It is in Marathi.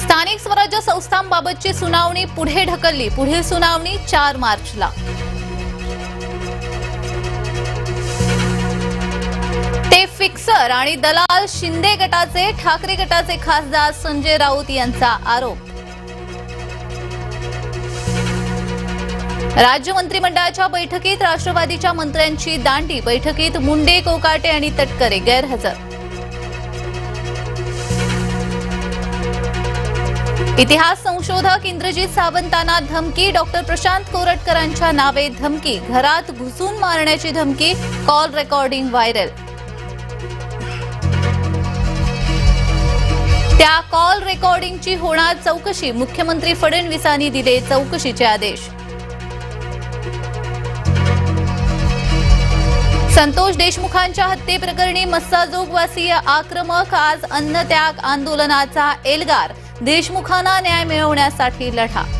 स्थानिक स्वराज्य संस्थांबाबतची सुनावणी पुढे ढकलली. पुढील सुनावणी चार मार्चला. ते फिक्सर आणि दलाल शिंदे गटाचे ठाकरे गटाचे खासदार संजय राऊत यांचा आरोप. राज्य मंत्रिमंडळाच्या बैठकीत राष्ट्रवादीच्या मंत्र्यांची दांडी. बैठकीत मुंडे कोकाटे आणि तटकरे गैरहजर. इतिहास संशोधक इंद्रजित सावंतांना धमकी. डॉक्टर प्रशांत कोरटकरांच्या नावे धमकी. घरात घुसून मारण्याची धमकी. Call recording viral. त्या कॉल रेकॉर्डिंगची होणार चौकशी. मुख्यमंत्री फडणवीसांनी दिले चौकशीचे आदेश. संतोष देशमुखांच्या हत्येप्रकरणी मस्साजोगवासीय आक्रमक. आज अन्नत्याग आंदोलनाचा एल्गार. देशमुखांना न्याय मिळवण्यासाठी लढा.